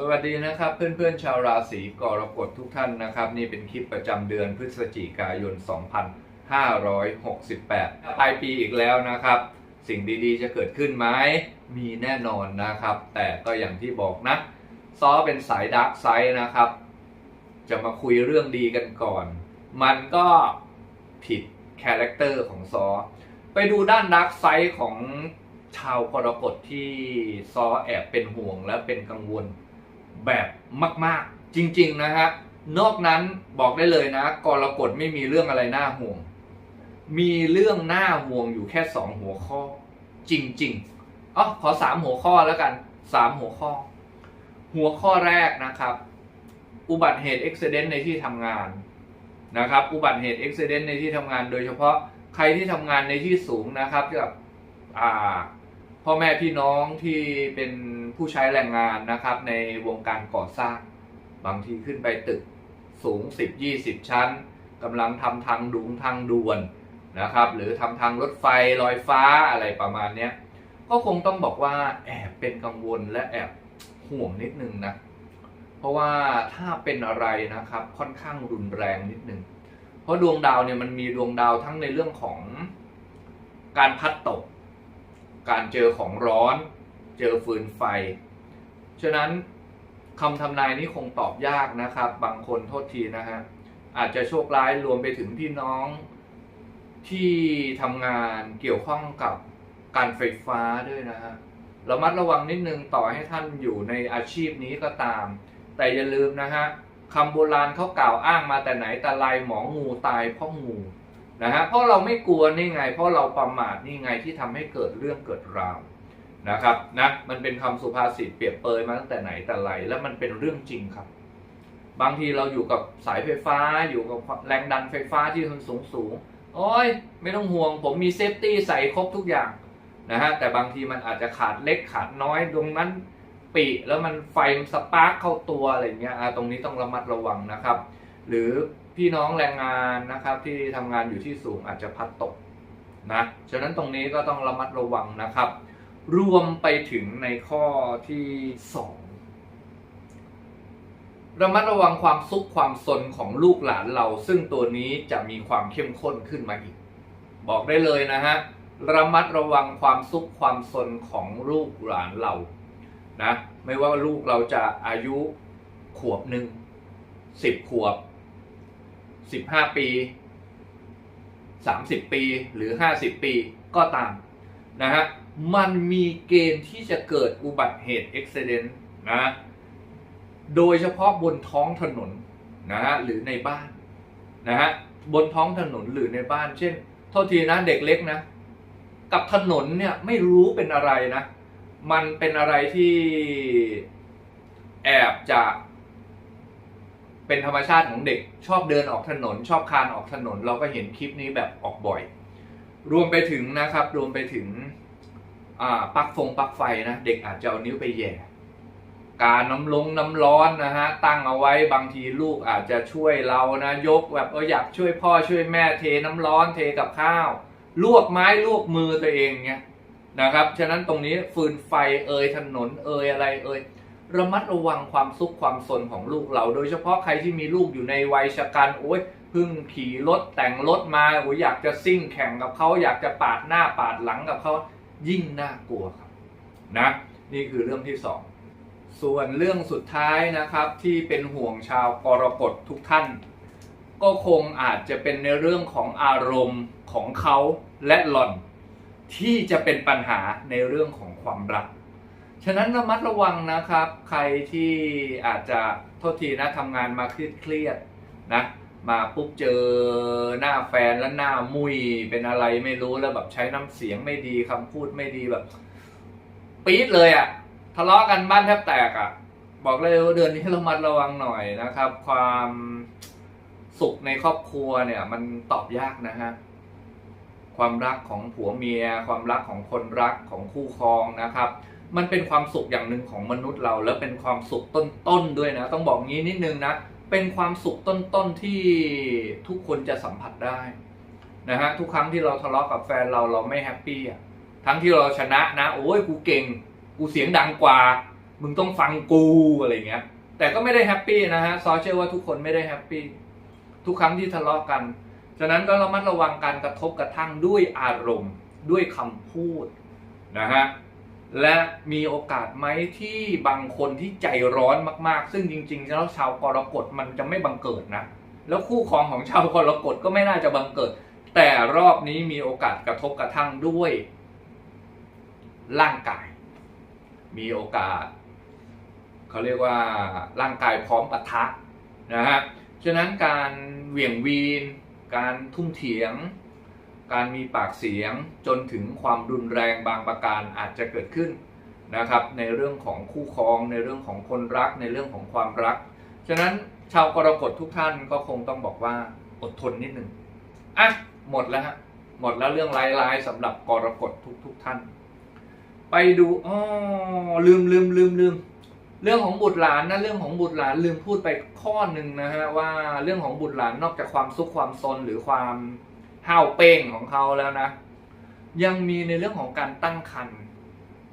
สวัสดีนะครับเพื่อนๆชาวราศีกรกฎทุกท่านนะครับ นี่เป็นคลิปประจำเดือนพฤศจิกายน 2568ปลายปีอีกแล้วนะครับ สิ่งดีๆจะเกิดขึ้นไหมมีแน่นอนนะครับ แต่ก็อย่างที่บอกนะซอเป็นสายดาร์กไซด์นะครับ จะมาคุยเรื่องดีกันก่อน มันก็ผิดคาแรคเตอร์ของซอ ไปดูด้านดาร์กไซด์ของชาวกรกฎที่ซอแอบเป็นห่วงและเป็นกังวล แบบมาก ๆ จริง ๆ นะฮะนอกนั้นบอกได้เลยนะกรกฎไม่มีเรื่องอะไรน่าห่วง มีเรื่องน่าห่วงอยู่แค่สองหัวข้อ จริงๆอ๋อขอสามหัวข้อแล้วกันสามหัวข้อ หัวข้อแรกนะครับ อุบัติเหตุอุบิเหตุในที่ทำงานนะครับ อุบัติเหตุอุบิเหตุในที่ทำงาน โดยเฉพาะใครที่ทำงานในที่สูงนะครับกับพ่อแม่พี่น้องที่เป็น ผู้ใช้แรงงานนะครับ ในวงการก่อสร้าง บางทีขึ้นไปตึกสูง 10-20 ชั้นกำลังทำทางดุงทางด่วนนะครับ หรือทำทางรถไฟลอยฟ้าอะไรประมาณนี้ก็คงต้องบอกว่าแอบเป็นกังวลและแอบห่วงนิดนึงนะ เพราะว่าถ้าเป็นอะไรนะครับค่อนข้างรุนแรงนิดนึง เพราะดวงดาวเนี่ยมันมีดวงดาวทั้งในเรื่องของการพัดตก การเจอของร้อน เจอฟืนไฟ ฉะนั้นคำทำนายนี้คงตอบยากนะครับ บางคนโทษทีนะฮะอาจจะโชคร้ายรวมไปถึงพี่น้องที่ทำงานเกี่ยวข้องกับการไฟฟ้าด้วยนะฮะระมัดระวังนิดนึงต่อให้ท่านอยู่ในอาชีพนี้ก็ตาม แต่อย่าลืมนะฮะคำโบราณเขากล่าวอ้างมาแต่ไหนแต่ไรหมองูตายเพราะงูนะฮะเพราะเราไม่กลัวนี่ไง เพราะเราประมาทนี่ไงที่ทำให้เกิดเรื่องเกิดราว นะครับนะมันเป็นคำสุภาษิตเปรียบเปยมาตั้งแต่ไหนแต่ไรและมันเป็นเรื่องจริงครับ บางทีเราอยู่กับสายไฟฟ้าอยู่กับแรงดันไฟฟ้าที่มันสูงสูงโอ้ยไม่ต้องห่วง ผมมีเซฟตี้ใส่ครบทุกอย่างนะฮะแต่บางทีมันอาจจะขาดเล็กขาดน้อยตรงนั้นปีแล้วมันไฟสปาร์คเข้าตัวอะไรเงี้ยตรงนี้ต้องระมัดระวังนะครับ หรือพี่น้องแรงงานนะครับที่ทำงานอยู่ที่สูงอาจจะพัดตกนะฉะนั้นตรงนี้ก็ต้องระมัดระวังนะครับ รวมไปถึงในข้อที่สองระมัดระวังความซุกความซนของลูกหลานเรา ซึ่งตัวนี้จะมีความเข้มข้นขึ้นมาอีก บอกได้เลยนะฮะระมัดระวังความซุกความซนของลูกหลานเรานะไม่ว่าลูกเราจะอายุขวบหนึ่งสิบขวบสิบห้าปีสามสิบปีหรือห้าสิบปีก็ตามนะฮะ มันมีเกณฑ์ที่จะเกิดอุบัติเหตุอุบิเหตุนะ โดยเฉพาะบนท้องถนนนะฮะหรือในบ้านนะฮะบนท้องถนนหรือในบ้าน เช่นโทษทีนะเด็กเล็กนะ กับถนนเนี่ยไม่รู้เป็นอะไรนะ มันเป็นอะไรที่แอบจะเป็นธรรมชาติของเด็กชอบเดินออกถนน ชอบคานออกถนน เราก็เห็นคลิปนี้แบบออกบ่อย รวมไปถึงนะครับ รวมไปถึง ปลั๊กฟงปลั๊กไฟนะเด็กอาจจะเอานิ้วไปแย่การน้ำลงน้ำร้อนนะฮะตั้งเอาไว้บางทีลูกอาจจะช่วยเรานะยกแบบเอออยากช่วยพ่อช่วยแม่เทน้ำร้อนเทกับข้าว ลวกไม้ลวกมือตัวเองเงี้ยนะครับฉะนั้นตรงนี้ฟืนไฟเอ่ยถนนเอ่ยอะไรเอ่ยระมัดระวังความซุกความซนของลูกเรา โดยเฉพาะใครที่มีลูกอยู่ในวัยชะกันโอ้ยเพิ่งขี่รถแต่งรถมาโอ้ยอยากจะซิ่งแข่งกับเขาอยากจะปาดหน้าปาดหลังกับเขา ยิ่งน่ากลัวครับนะนี่คือเรื่องที่สองส่วนเรื่องสุดท้ายนะครับที่เป็นห่วงชาวกรกฎทุกท่าน ก็คงอาจจะเป็นในเรื่องของอารมณ์ของเขาและหล่อน ที่จะเป็นปัญหาในเรื่องของความรัก ฉะนั้นระมัดระวังนะครับ ใครที่อาจจะโทษทีนะทำงานมาเครียดๆนะ มาปุ๊บเจอหน้าแฟนแล้วหน้ามุยเป็นอะไรไม่รู้แล้วแบบใช้น้ำเสียงไม่ดีคำพูดไม่ดีแบบปี๊ดเลยอะ่ะทะเลาะกันบ้านแทบแตกอะ่ะ บอกเลยว่าเดือนนี้ระมัดระวังหน่อยนะครับ ความสุขในครอบครัวเนี่ย มันตอบยากนะฮะความรักของผัวเมีย ความรักของคนรักของคู่ครองนะครับ มันเป็นความสุขอย่างหนึ่งของมนุษย์เรา แล้วเป็นความสุขต้นๆด้วยนะ ต้องบอกงี้นิดนึงนะ เป็นความสุขต้นๆที่ทุกคนจะสัมผัสได้นะฮะทุกครั้งที่เราทะเลาะกับแฟนเราเราไม่แฮปปี้อะทั้งที่เราชนะนะ โอ้ยกูเก่ง กูเสียงดังกว่า มึงต้องฟังกูอะไรเงี้ย แต่ก็ไม่ได้แฮปปี้นะฮะซอเชื่อว่าทุกคนไม่ได้แฮปปี้ทุกครั้งที่ทะเลาะกันฉะนั้นก็ระมัดระวังการกระทบกระทั่งด้วยอารมณ์ด้วยคำพูดนะฮะ และมีโอกาสไหมที่บางคนที่ใจร้อนมากๆ ซึ่งจริงๆแล้วชาวกรกฎมันจะไม่บังเกิดนะ แล้วคู่ครองของชาวกรกฎก็ไม่น่าจะบังเกิด แต่รอบนี้มีโอกาสกระทบกระทั่งด้วย ร่างกาย มีโอกาสเขาเรียกว่าร่างกายพร้อมปะทะนะฮะ ฉะนั้นการเหวี่ยงวีน การทุ่มเถียง การมีปากเสียงจนถึงความรุนแรงบางประการอาจจะเกิดขึ้นนะครับในเรื่องของคู่ครอง ในเรื่องของคนรักในเรื่องของความรัก ฉะนั้นชาวกรกฎทุกท่านก็คงต้องบอกว่าอดทนนิดหนึ่งอะหมดแล้วฮะหมดแล้วเรื่องร้ายๆสำหรับกรกฎทุกๆท่าน ไปดูอ๋อลืมลืมลืมลืมเรื่องของบุตรหลานนะเรื่องของบุตรหลานลืมพูดไปข้อหนึ่งนะฮะว่าเรื่องของบุตรหลานนอกจากความซุกความซนหรือความ ห้าวเป้งของเขาแล้วนะ ยังมีในเรื่องของการตั้งครรภ์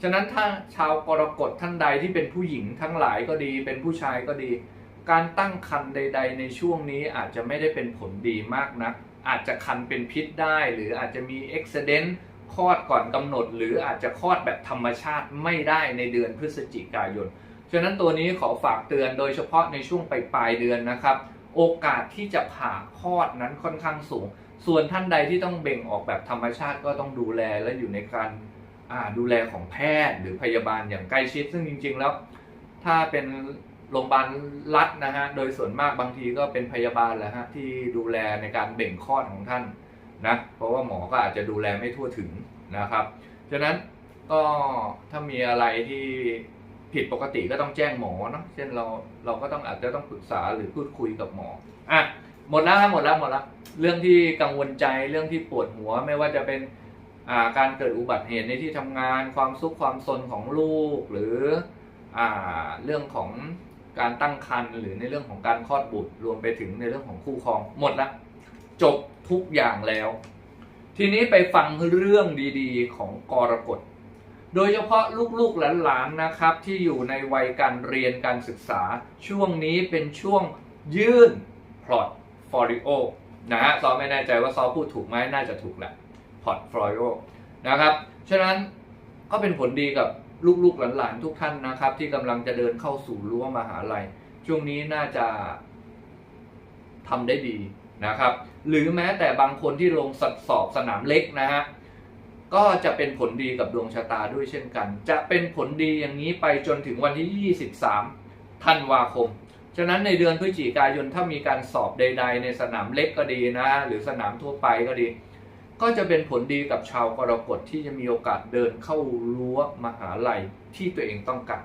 ฉะนั้นถ้าชาวกรกฎท่านใดที่เป็นผู้หญิงทั้งหลายก็ดี เป็นผู้ชายก็ดี การตั้งครรภ์ใด ๆ ในช่วงนี้อาจจะไม่ได้เป็นผลดีมากนะัก อาจจะคันเป็นพิษได้ หรืออาจจะมีอุบิเหตุคลอดก่อนกำหนด หรืออาจจะคลอดแบบธรรมชาติไม่ได้ในเดือนพฤศจิกายน ฉะนั้นตัวนี้ขอฝากเตือนโดยเฉพาะในช่วงปลายปลายเดือนนะครับ โอกาสที่จะผ่าคลอดนั้นค่อนข้างสูง ส่วนท่านใดที่ต้องเบ่งออกแบบธรรมชาติก็ต้องดูแลและอยู่ในการดูแลของแพทย์หรือพยาบาลอย่างใกล้ชิด ซึ่งจริง ๆ แล้วถ้าเป็นโรงพยาบาลรัฐนะฮะ โดยส่วนมากบางทีก็เป็นพยาบาลแหละฮะที่ดูแลในการเบ่งคลอดของท่านนะ เพราะว่าหมอก็อาจจะดูแลไม่ทั่วถึงนะครับ ฉะนั้นก็ถ้ามีอะไรที่ผิดปกติก็ต้องแจ้งหมอเนาะ เช่นเราเราก็ต้องอาจจะต้องปรึกษาหรือพูดคุยกับหมอ อะ หมดแล้วหมดแล้วหมดแล้วเรื่องที่กังวลใจเรื่องที่ปวดหัวไม่ว่าจะเป็นาการเกิดอุบัติเหตุในที่ทำงานความสุขความซนของลูก หรืออเรื่องของการตั้งครรภ์หรือในเรื่องของการคลอดบุตรรวมไปถึงในเรื่องของคู่ครองหมดละจบทุกอย่างแล้ว ทีนี้ไปฟังเรื่องดีๆ ของกรกฎโดยเฉพาะลูกๆหลานๆนะครับ ที่อยู่ในวัยการเรียนการศึกษาช่วงนี้เป็นช่วงยื่นพลอต โฟลิโอนะฮะซอไม่แน่ใจว่าซอพูดถูกไหมน่าจะถูกแหละพอร์ตโฟลิโอนะครับ ฉะนั้นก็เป็นผลดีกับลูกๆหลานๆทุกท่านนะครับ ที่กำลังจะเดินเข้าสู่รั้วมหาลัย ช่วงนี้น่าจะทำได้ดีนะครับ หรือแม้แต่บางคนที่ลงสอบสนามเล็กนะฮะก็จะเป็นผลดีกับดวงชะตาด้วยเช่นกัน จะเป็นผลดีอย่างนี้ไปจนถึงวันที่ 23 ธันวาคม ฉะนั้นในเดือนพฤศจิกายนถ้ามีการสอบใด ๆ ในสนามเล็กก็ดีนะ หรือสนามทั่วไปก็ดี ก็จะเป็นผลดีกับชาวกรกฎที่จะมีโอกาสเดินเข้ารั้วมหาลัยที่ตัวเองต้องการ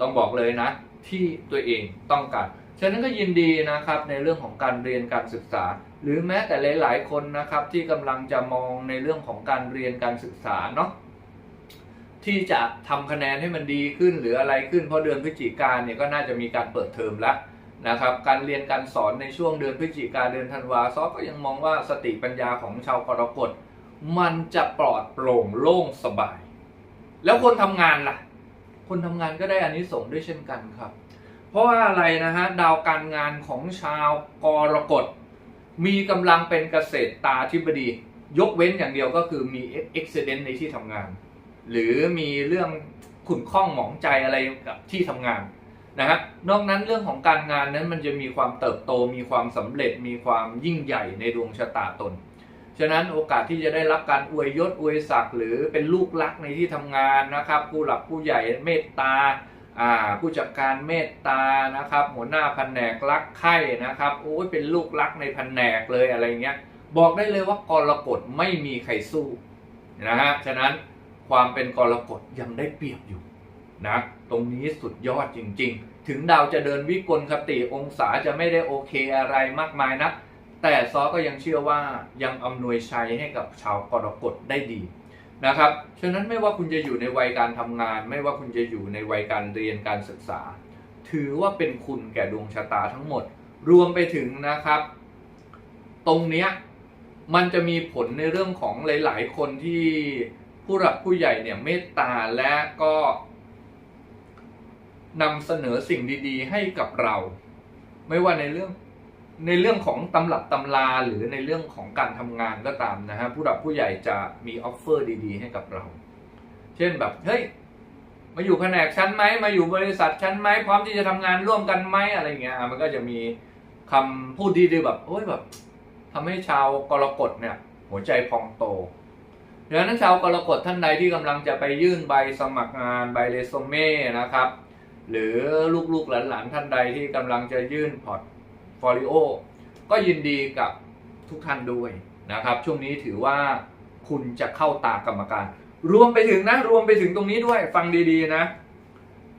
ต้องบอกเลยนะ ที่ตัวเองต้องการฉะนั้นก็ยินดีนะครับในเรื่องของการเรียนการศึกษา หรือแม้แต่หลาย ๆ คนนะครับที่กำลังจะมองในเรื่องของการเรียนการศึกษาเนาะ ที่จะทำคะแนนให้มันดีขึ้นหรืออะไรขึ้นเพราะเดือนพฤศจิกาเนี่ยก็น่าจะมีการเปิดเทอมแล้วนะครับการเรียนการสอนในช่วงเดือนพฤศจิกาเดือนธันวาซอก็ยังมองว่าสติปัญญาของชาวกรกฎมันจะปลอดโปร่งโล่งสบาย แล้วคนทำงานล่ะ คนทำงานก็ได้อานิสงส์ด้วยเช่นกันครับ เพราะว่าอะไรนะฮะดาวการงานของชาวกรกฎมีกำลังเป็นเกษตรตาธิบดี ยกเว้นอย่างเดียวก็คือมีเอุบิเหตุในที่ทำงาน หรือมีเรื่องขุ่นข้องหมองใจอะไรกับที่ทำงานนะฮะนอกนั้นเรื่องของการงานนั้นมันจะมีความเติบโต มีความสำเร็จ มีความยิ่งใหญ่ในดวงชะตาตน ฉะนั้นโอกาสที่จะได้รับการอวยยศอวยศักดิ์หรือเป็นลูกรักในที่ทำงานนะครับ ผู้หลักผู้ใหญ่เมตตาอ่าผู้จัดการเมตตานะครับ หัวหน้าแผนกรักใคร่นะครับโอ้ยเป็นลูกรักในแผนกเลยอะไรเงี้ยบอกได้เลยว่ากรกฎไม่มีใครสู้นะฮะฉะนั้น ความเป็นกรกฎยังได้เปรียบอยู่นะตรงนี้สุดยอดจริง ๆ ถึงดาวจะเดินวิกลคติองศาจะไม่ได้โอเคอะไรมากมายนะ แต่ซอก็ยังเชื่อว่ายังอำนวยชัยให้กับชาวกรกฎได้ดีนะครับ ฉะนั้นไม่ว่าคุณจะอยู่ในวัยการทำงาน ไม่ว่าคุณจะอยู่ในวัยการเรียนการศึกษา ถือว่าเป็นคุณแก่ดวงชะตาทั้งหมด รวมไปถึงนะครับ ตรงเนี้ยมันจะมีผลในเรื่องของหลาย ๆ คนที่ ผู้หลักผู้ใหญ่เนี่ยเมตตาและก็นำเสนอสิ่งดีๆ ให้กับเรา ไม่ว่าในเรื่องในเรื่องของตำรับตำราหรือในเรื่องของการทำงานก็ตามนะฮะผู้หลักผู้ใหญ่จะมีออฟเฟอร์ดีๆ ให้กับเรา เช่นแบบเฮ้ยมาอยู่แผนกชั้นไหมมาอยู่บริษัทชั้นไหมพร้อมที่จะทำงานร่วมกันไหมอะไรเงี้ยมันก็จะมีคำพูดดีๆแบบโอ้ยแบบทำให้ชาวกรกฎเนี่ย หัวใจพองโต ดังนั้นชาวกรกฎท่านใดที่กำลังจะไปยื่นใบสมัครงานใบเรซูเม่นะครับ หรือลูกๆหลานๆท่านใดที่กำลังจะยื่นพอร์ตโฟลิโอก็ยินดีกับทุกท่านด้วยนะครับ ช่วงนี้ถือว่าคุณจะเข้าตากรรมการ รวมไปถึงนะ รวมไปถึงตรงนี้ด้วยฟังดีๆนะ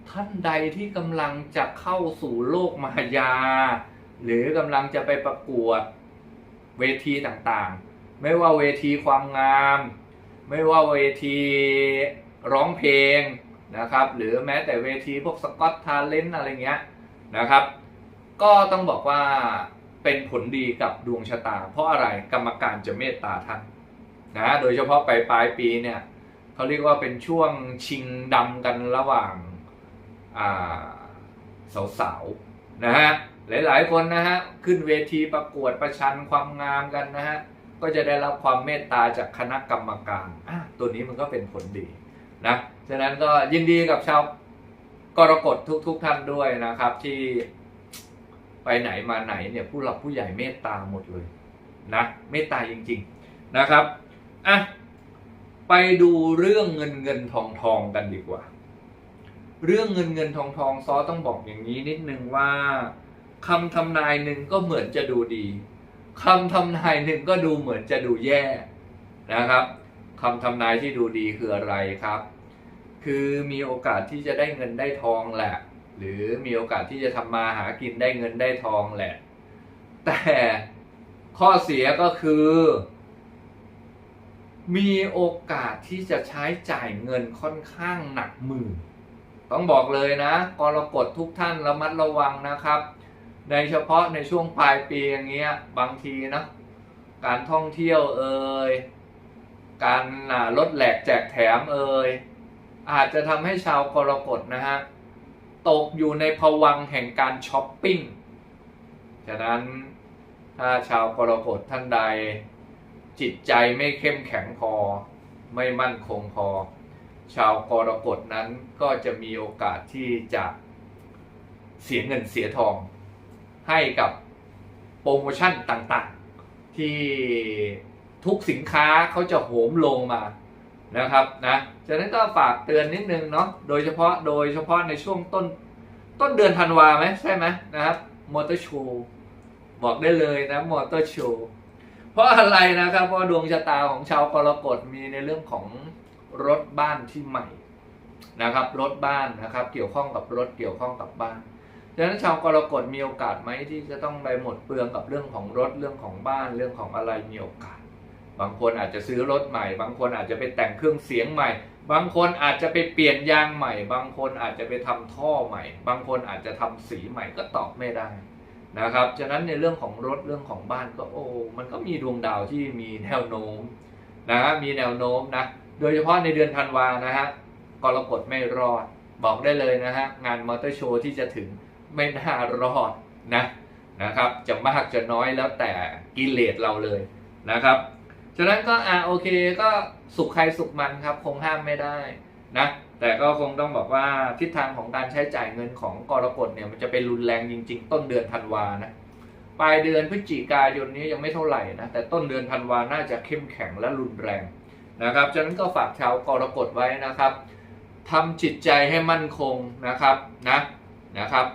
ท่านใดที่กำลังจะเข้าสู่โลกมายา หรือกำลังจะไปประกวดเวทีต่างๆ ไม่ว่าเวทีความงาม ไม่ว่าเวทีร้องเพลงนะครับ หรือแม้แต่เวทีพวกสกอตทาเลนอะไรเงี้ยนะครับ ก็ต้องบอกว่าเป็นผลดีกับดวงชะตา เพราะอะไรกรรมการจะเมตตาท่านนะโดยเฉพาะปลายปลายปีเนี่ยเขาเรียกว่าเป็นช่วงชิงดำกันระหว่างสาวๆนะฮะหลายๆคนนะฮะขึ้นเวทีประกวดประชันความงามกันนะฮะ ก็จะได้รับความเมตตาจากคณะกรรมการอะตัวนี้มันก็เป็นผลดีนะฉะนั้นก็ยินดีกับชาวกรกฎทุกๆท่านด้วยนะครับ ที่ไปไหนมาไหนเนี่ยผู้หลักผู้ใหญ่เมตตาหมดเลยนะเมตตาจริง ๆนะครับอะไปดูเรื่องเงินเงินทองทองกันดีกว่า เรื่องเงินเงินทองทองซอต้องบอกอย่างนี้นิดนึงว่าคำทำนายหนึ่งก็เหมือนจะดูดี คำทำนายหนึ่งก็ดูเหมือนจะดูแย่นะครับคำทำนายที่ดูดีคืออะไรครับ คือมีโอกาสที่จะได้เงินได้ทองแหละ หรือมีโอกาสที่จะทำมาหากินได้เงินได้ทองแหละ แต่ข้อเสียก็คือ มีโอกาสที่จะใช้จ่ายเงินค่อนข้างหนักมือ ต้องบอกเลยนะกรกฎทุกท่านระมัดระวังนะครับ โดยเฉพาะในช่วงปลายปีอย่างเงี้ยบางทีนะการท่องเที่ยวเอ่ยการลดแหลกแจกแถมเอ่ยอาจจะทำให้ชาวกรกฎนะฮะตกอยู่ในภวังแห่งการช้อปปิ้งฉะนั้นถ้าชาวกรกฎท่านใด จิตใจไม่เข้มแข็งพอ ไม่มั่นคงพอ ชาวกรกฎนั้นก็จะมีโอกาสที่จะเสียเงินเสียทอง ให้กับโปรโมชั่นต่างๆ ที่ทุกสินค้าเขาจะโหมลงมานะครับนะฉะนั้นก็ฝากเตือนนิดนึงเนาะโดยเฉพาะโดยเฉพาะในช่วงต้นต้นเดือนธันวาไหมใช่ไหมนะครับมอเตอร์โชว์บอกได้เลยนะมอเตอร์โชว์เพราะอะไรนะครับ เพราะดวงชะตาของชาวกรกฎมีในเรื่องของรถบ้านที่ใหม่นะครับ รถบ้านนะครับ เกี่ยวข้องกับรถเกี่ยวข้องกับบ้าน ฉะนั้นชาวกรกฎมีโอกาสไหมที่จะต้องไปหมดเปลืองกับเรื่องของรถเรื่องของบ้านเรื่องของอะไรมีโอกาส บางคนอาจจะซื้อรถใหม่ บางคนอาจจะไปแต่งเครื่องเสียงใหม่ บางคนอาจจะไปเปลี่ยนยางใหม่ บางคนอาจจะไปทำท่อใหม่ บางคนอาจจะทำสีใหม่ก็ตอบไม่ได้นะครับฉะนั้นในเรื่องของรถเรื่องของบ้านก็โอ้มันก็มีดวงดาวที่มีแนวโน้มนะมีแนวโน้มนะโดยเฉพาะในเดือนธันวานะฮะกรกฎไม่รอดบอกได้เลยนะฮะงานมอเตอร์โชว์ที่จะถึง ไม่น่ารอดนะนะครับ จะมากจะน้อยแล้วแต่กิเลสเราเลยนะครับฉะนั้นก็อ่าโอเคก็สุขใครสุขมันครับ คงห้ามไม่ได้นะแต่ก็คงต้องบอกว่าทิศทางของการใช้จ่ายเงินของกรกฎเนี่ยมันจะเป็นรุนแรงจริง ๆ ต้นเดือนธันวานะปลายเดือนพฤศจิกายนนี้ยังไม่เท่าไหร่นะแต่ต้นเดือนธันวาน่าจะเข้มแข็งและรุนแรงนะครับฉะนั้นก็ฝากชาวกรกฎไว้นะครับทำจิตใจให้มั่นคงนะครับนะนะครับ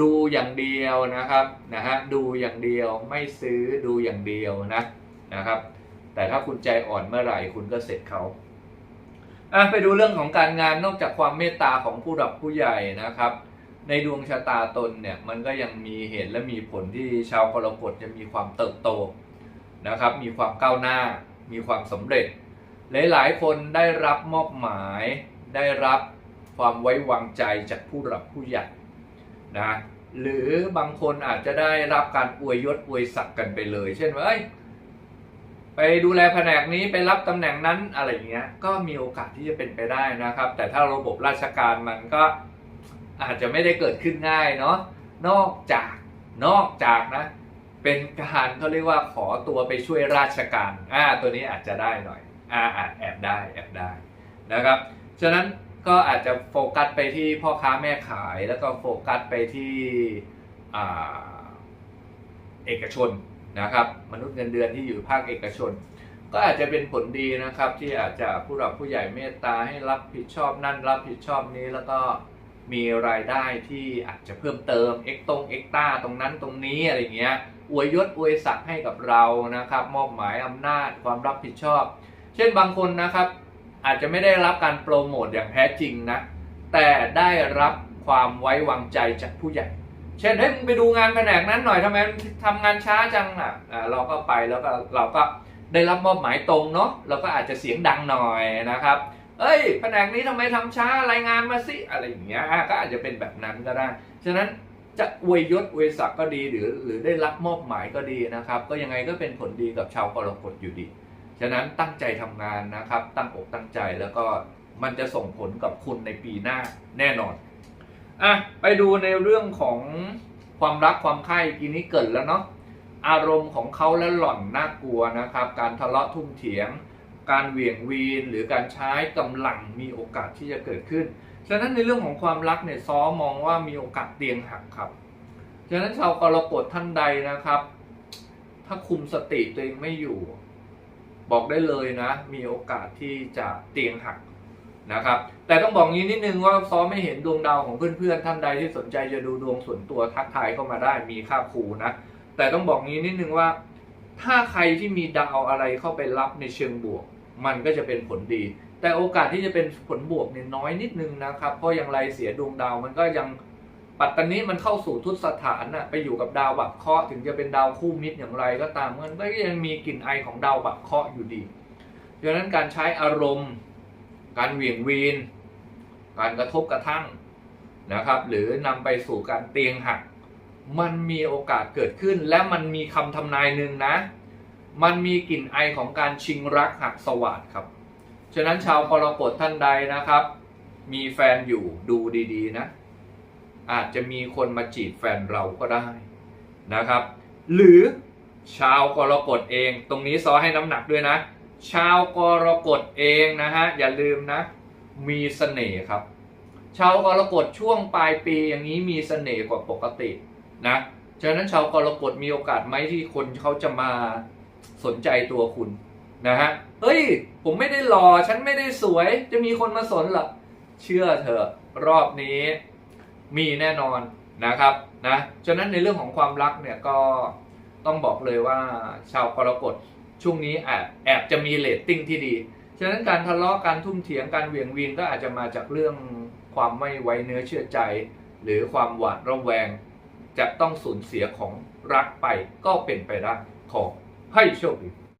ดูอย่างเดียวนะครับนะฮะดูอย่างเดียวไม่ซื้อดูอย่างเดียวนะนะครับ แต่ถ้าคุณใจอ่อนเมื่อไหร่คุณก็เสร็จเขาอะไปดูเรื่องของการงานนอกจากความเมตตาของผู้รับผู้ใหญ่นะครับ ในดวงชะตาตนเนี่ยมันก็ยังมีเหตุและมีผลที่ชาวกรกฎจะมีความเติบโตนะครับ มีความก้าวหน้า มีความสำเร็จ หลาย ๆ คนได้รับมอบหมาย ได้รับความไว้วางใจจากผู้รับผู้ใหญ่ นะหรือบางคนอาจจะได้รับการอวยยศอวยศักดิ์กันไปเลย เช่นว่าไปดูแลแผนกนี้ไปรับตำแหน่งนั้นอะไรอย่างเงี้ยก็มีโอกาสที่จะเป็นไปได้นะครับ แต่ถ้าระบบราชการมันก็อาจจะไม่ได้เกิดขึ้นง่ายเนาะนอกจากนอกจากนะ เป็นการเขาเรียกว่าขอตัวไปช่วยราชการอ่าตัวนี้อาจจะได้หน่อยอ่าอ่าแอบได้แอบได้นะครับ ฉะนั้น ก็อาจจะโฟกัสไปที่พ่อค้าแม่ขายแล้วก็โฟกัสไปที่เอกชนนะครับ มนุษย์เงินเดือนที่อยู่ภาคเอกชน ก็อาจจะเป็นผลดีนะครับ ที่อาจจะผู้หลักผู้ใหญ่เมตตาให้รับผิดชอบนั่นรับผิดชอบนี้แล้วก็มีรายได้ที่อาจจะเพิ่มเติมเอ็กตงเอ็กต้าตรงนั้นตรงนี้อะไรเงี้ยอวยยศอวยศักดิ์ให้กับเรานะครับ มอบหมายอำนาจความรับผิดชอบ เช่นบางคนนะครับ อาจจะไม่ได้รับการโปรโมทอย่างแท้จริงนะ แต่ได้รับความไว้วางใจจากผู้ใหญ่ เช่นเฮ้ยมึงไปดูงานแผนกนั้นหน่อยทำไมทำงานช้าจังอะเราก็ไปแล้วก็เราก็ได้รับมอบหมายตรงเนาะเราก็อาจจะเสียงดังหน่อยนะครับ เอ้ยแผนกนี้ทำไมทำช้ารายงานมาสิอะไรอย่างเงี้ยก็อาจจะเป็นแบบนั้นก็ได้ ฉะนั้นจะอวยยศอวยศักดิ์ก็ดีหรือ หรือได้รับมอบหมายก็ดีนะครับ ก็ยังไงก็เป็นผลดีกับชาวกรกฎอยู่ดี ฉะนั้นตั้งใจทำงานนะครับ ตั้งอกตั้งใจแล้วก็มันจะส่งผลกับคุณในปีหน้าแน่นอนอะไปดูในเรื่องของความรักความใคร่กีนี้เกิดแล้วเนาะอารมณ์ของเขาและหล่อนน่ากลัวนะครับ การทะเลาะทุ่มเถียง การเหวี่ยงวีนหรือการใช้กำลังมีโอกาสที่จะเกิดขึ้น ฉะนั้นในเรื่องของความรักเนี่ยซ้อมองว่ามีโอกาสเตียงหักครับ ฉะนั้นชาวกรกฎท่านใดนะครับ ถ้าคุมสติตัวเองไม่อยู่ บอกได้เลยนะ มีโอกาสที่จะเตียงหักนะครับ แต่ต้องบอกงี้นิดนึงว่าซ้อมไม่เห็นดวงดาวของเพื่อนๆท่านใดที่สนใจจะดูดวงส่วนตัวทักทายเข้ามาได้มีค่าครูนะ แต่ต้องบอกงี้นิดนึงว่า ถ้าใครที่มีดาวอะไรเข้าไปรับในเชิงบวก มันก็จะเป็นผลดี แต่โอกาสที่จะเป็นผลบวกเนี่ยน้อยนิดนึงนะครับ เพราะอย่างไรเสียดวงดาวมันก็ยัง ปัตตานีมันเข้าสู่ทุตสถานน่ะไปอยู่กับดาวบักเคราะห์ถึงจะเป็นดาวคู่มิตรอย่างไรก็ตามมันก็ยังมีกลิ่นไอของดาวบักเคราะห์อยู่ดีดังนั้นการใช้อารมณ์ การเหวี่ยงวีน การกระทบกระทั่งนะครับ หรือนำไปสู่การเตียงหัก มันมีโอกาสเกิดขึ้น และมันมีคำทำนายหนึ่งนะ มันมีกลิ่นไอของการชิงรักหักสวัสดครับฉะนั้นชาวกรกฎท่านใดนะครับ มีแฟนอยู่ดูดีๆนะ อาจจะมีคนมาจีบแฟนเราก็ได้นะครับ หรือชาวกรกฎเอง ตรงนี้ซอให้น้ำหนักด้วยนะ ชาวกรกฎเองนะฮะอย่าลืมนะ มีเสน่ห์ครับ ชาวกรกฎช่วงปลายปีอย่างนี้มีเสน่ห์กว่าปกตินะฉะนั้นชาวกรกฎมีโอกาสไหมที่คนเขาจะมาสนใจตัวคุณนะฮะเฮ้ย ผมไม่ได้หล่อฉันไม่ได้สวย จะมีคนมาสนหรอเชื่อเถอะรอบนี้ มีแน่นอนนะครับนะฉะนั้นในเรื่องของความรักเนี่ยก็ต้องบอกเลยว่าชาวกรกฎช่วงนี้แอบแอบจะมีเรตติ้งที่ดี ฉะนั้นการทะเลาะการทุ่มเถียงการเหวี่ยงวีนก็อาจจะมาจากเรื่องความไม่ไว้เนื้อเชื่อใจ หรือความหวาดระแวง จะต้องสูญเสียของรักไปก็เป็นไปได้ขอให้โชคดี